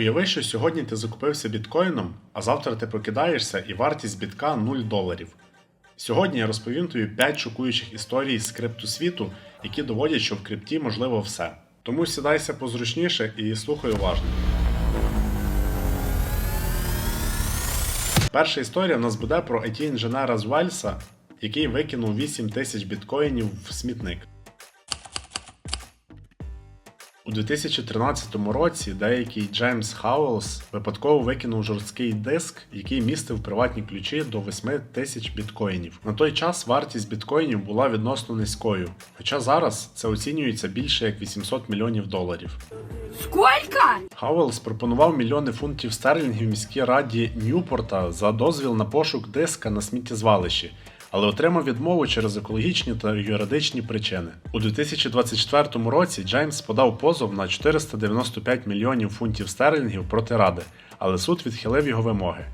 Уяви, що сьогодні ти закупився біткоїном, а завтра ти прокидаєшся і вартість бітка 0 доларів. Сьогодні я розповім тобі 5 шокуючих історій з криптосвіту, які доводять, що в крипті можливо все. Тому сідайся позручніше і слухай уважно. Перша історія в нас буде про it інженера з Вельса, який викинув 8 тисяч біткоїнів в смітник. У 2013 році деякий Джеймс Хауелс випадково викинув жорсткий диск, який містив приватні ключі до 8 тисяч біткоїнів. На той час вартість біткоїнів була відносно низькою, хоча зараз це оцінюється більше як 800 мільйонів доларів. Сколько? Хауелс пропонував мільйони фунтів стерлінгів міській раді Ньюпорта за дозвіл на пошук диска на сміттєзвалищі, але отримав відмову через екологічні та юридичні причини. У 2024 році Джеймс подав позов на 495 мільйонів фунтів стерлінгів проти ради, але суд відхилив його вимоги.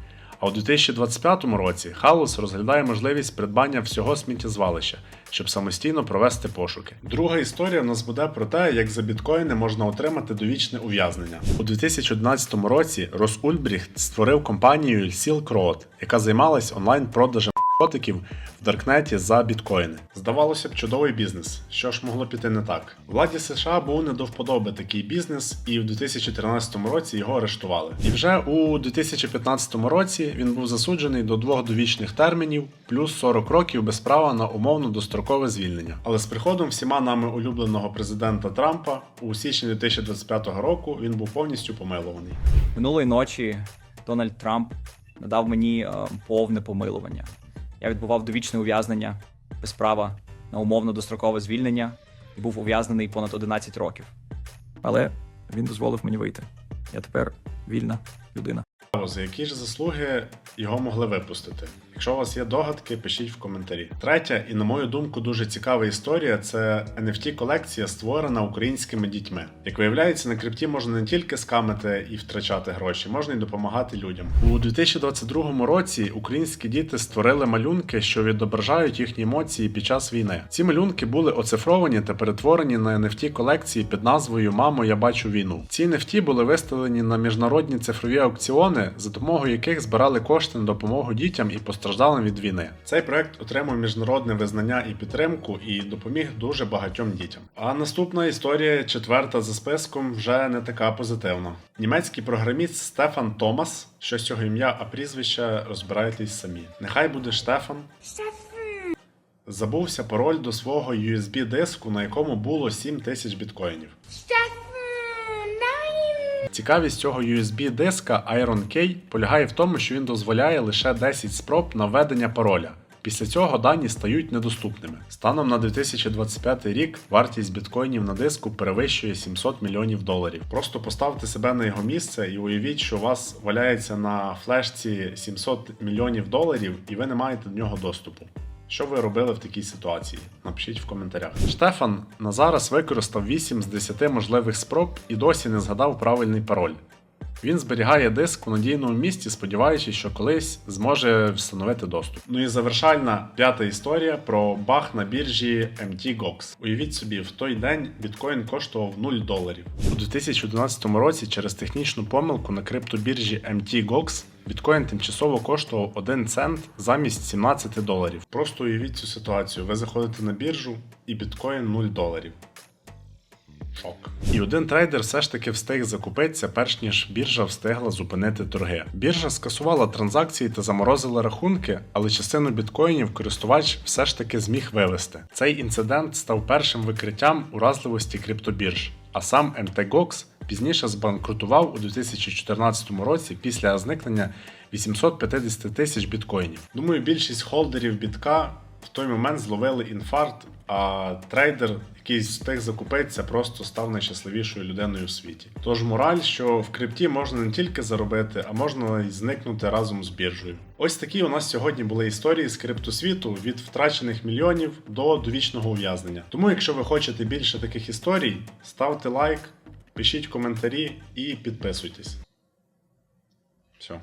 А у 2025 році Халус розглядає можливість придбання всього сміттєзвалища, щоб самостійно провести пошуки. Друга історія в нас буде про те, як за біткоїни можна отримати довічне ув'язнення. У 2011 році Рос Ульбріхт створив компанію Silk Road, яка займалась онлайн-продажем котиків в Даркнеті за біткоїни. Здавалося б, чудовий бізнес. Що ж могло піти не так? Владі США був не до вподоби такий бізнес, і в 2013 році його арештували. І вже у 2015 році він був засуджений до двох довічних термінів, плюс 40 років без права на умовно дострокове звільнення. Але з приходом всіма нами улюбленого президента Трампа у січні 2025 року він був повністю помилований. Минулої ночі Дональд Трамп надав мені е, повне помилування. Я відбував довічне ув'язнення без права на умовно дострокове звільнення і був ув'язнений понад 11 років. Але він дозволив мені вийти. Я тепер вільна людина. За які ж заслуги його могли випустити? Якщо у вас є догадки, пишіть в коментарі. Третя, і на мою думку, дуже цікава історія це NFT колекція, створена українськими дітьми. Як виявляється, на крипті можна не тільки скамити і втрачати гроші, можна й допомагати людям. У 2022 році українські діти створили малюнки, що відображають їхні емоції під час війни. Ці малюнки були оцифровані та перетворені на NFT колекції під назвою Мамо, я бачу війну. Ці NFT були виставлені на міжнародні цифрові аукціони, за допомогою яких збирали кошти на допомогу дітям і постраждалим від війни. Цей проект отримав міжнародне визнання і підтримку і допоміг дуже багатьом дітям. А наступна історія, четверта за списком, вже не така позитивна. Німецький програміст Стефан Томас, що з цього ім'я, а прізвища розбирайтесь самі. Нехай буде Штефан. Забувся пароль до свого USB диску, на якому було 7 тисяч біткоїнів. Цікавість цього USB диска Iron Key полягає в тому, що він дозволяє лише 10 спроб на введення пароля. Після цього дані стають недоступними. Станом на 2025 рік вартість біткоїнів на диску перевищує 700 мільйонів доларів. Просто поставте себе на його місце і уявіть, що у вас валяється на флешці 700 мільйонів доларів, і ви не маєте до нього доступу. Що ви робили в такій ситуації? Напишіть в коментарях. Штефан на зараз використав 8 з 10 можливих спроб і досі не згадав правильний пароль. Він зберігає диск у надійному місці, сподіваючись, що колись зможе встановити доступ. Ну і завершальна п'ята історія про баг на біржі MTGOX. Уявіть собі, в той день біткоін коштував 0 доларів. У 2011 році через технічну помилку на криптобіржі MTGOX біткоін тимчасово коштував 1 цент замість 17 доларів. Просто уявіть цю ситуацію. Ви заходите на біржу і біткоін 0 доларів. Шок. І один трейдер все ж таки встиг закупитися, перш ніж біржа встигла зупинити торги. Біржа скасувала транзакції та заморозила рахунки, але частину біткоїнів користувач все ж таки зміг вивести. Цей інцидент став першим викриттям уразливості криптобірж. А сам MTGOX пізніше збанкрутував у 2014 році після зникнення 850 тисяч біткоїнів. Думаю, більшість холдерів бітка в той момент зловили інфаркт, а трейдер, який встиг закупитися, просто став найщасливішою людиною в світі. Тож мораль, що в крипті можна не тільки заробити, а можна й зникнути разом з біржею. Ось такі у нас сьогодні були історії з криптосвіту від втрачених мільйонів до довічного ув'язнення. Тому, якщо ви хочете більше таких історій, ставте лайк, пишіть коментарі і підписуйтесь. Все.